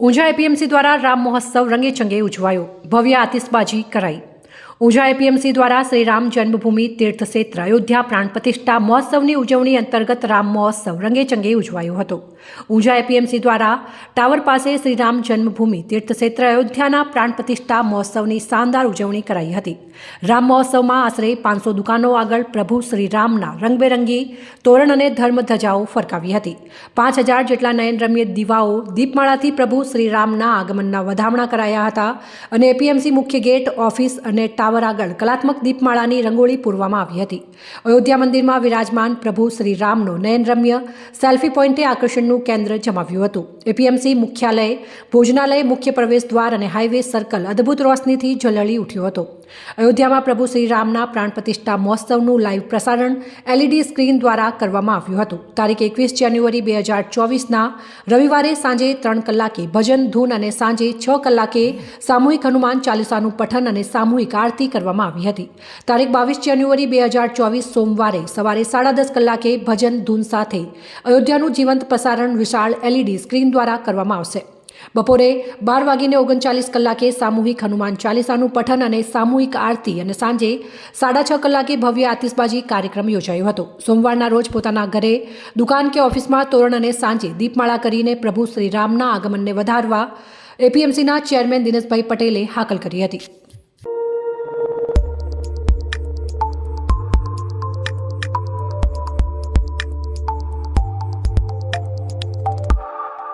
Unjha APMC દ્વારા રામ મહોત્સવ રંગેચંગે ઉજવાયો. ભવ્ય આતિશબાજી કરાઈ. ઊંઝા એપીએમસી દ્વારા શ્રી રામ જન્મભૂમિ તીર્થક્ષેત્ર, અયોધ્યા પ્રાણ પ્રતિષ્ઠા મહોત્સવની ઉજવણી અંતર્ગત રામ મહોત્સવ રંગેચંગે ઉજવાયો હતો. ઊંઝા એપીએમસી દ્વારા ટાવર પાસે શ્રી રામ જન્મભૂમિ તીર્થક્ષેત્ર, અયોધ્યાના પ્રાણ પ્રતિષ્ઠા મહોત્સવની શાનદાર ઉજવણી કરાઈ હતી. રામ મહોત્સવમાં આશરે પાંચસો દુકાનો આગળ પ્રભુ શ્રી રામના રંગબેરંગી તોરણ અને ધર્મ ધજાઓ ફરકાવી હતી. પાંચ હજાર જેટલા નયનરમ્ય દીવાઓ દીપમાળાથી પ્રભુ શ્રી રામના આગમનના વધામણા કરાયા હતા અને એપીએમસી મુખ્ય ગેટ, ઓફિસ અને ટાવર આગળ કલાત્મક દીપમાળાની રંગોળી પૂરવામાં આવી હતી. અયોધ્યા મંદિરમાં વિરાજમાન પ્રભુ શ્રી રામનો નયનરમ્ય સેલ્ફી પોઈન્ટે આકર્ષણનું કેન્દ્ર જમાવ્યું હતું. એપીએમસી મુખ્યાલય, ભોજનાલય, મુખ્ય પ્રવેશ દ્વાર અને હાઈવે સર્કલ અદ્ભુત રોશનીથી જલળી ઉઠ્યો હતો. અયોધ્યામાં પ્રભુ શ્રી રામના પ્રાણ પ્રતિષ્ઠા મહોત્સવનું લાઈવ પ્રસારણ એલઈડી સ્ક્રીન દ્વારા કરવામાં આવ્યું હતું. તારીખ એકવીસ જાન્યુઆરી બે હજાર ચોવીસના રવિવારે સાંજે ત્રણ કલાકે ભજન, ધૂન અને સાંજે છ કલાકે સામૂહિક હનુમાન ચાલીસાનું પઠન અને સામૂહિક આરતી કરવામાં આવી હતી. તારીખ બાવીસ જાન્યુઆરી બે હજાર ચોવીસ સોમવારે સવારે સાડા દસ કલાકે ભજન, ધૂન સાથે અયોધ્યાનું જીવંત પ્રસારણ વિશાળ એલઈડી સ્ક્રીન દ્વારા કરવામાં આવશે. બપોરે બાર વાગીને ઓગણચાલીસ કલાકે સામૂહિક હનુમાન ચાલીસાનું પઠન અને સામૂહિક આરતી અને સાંજે સાડા છ કલાકે ભવ્ય આતિશબાજી કાર્યક્રમ યોજાયો હતો. સોમવારના રોજ પોતાના ઘરે, દુકાન કે ઓફિસમાં તોરણ અને સાંજે દીપમાળા કરીને પ્રભુ શ્રીરામના આગમનને વધારવા એપીએમસીના ચેરમેન દિનેશભાઈ પટેલે હાકલ કરી હતી.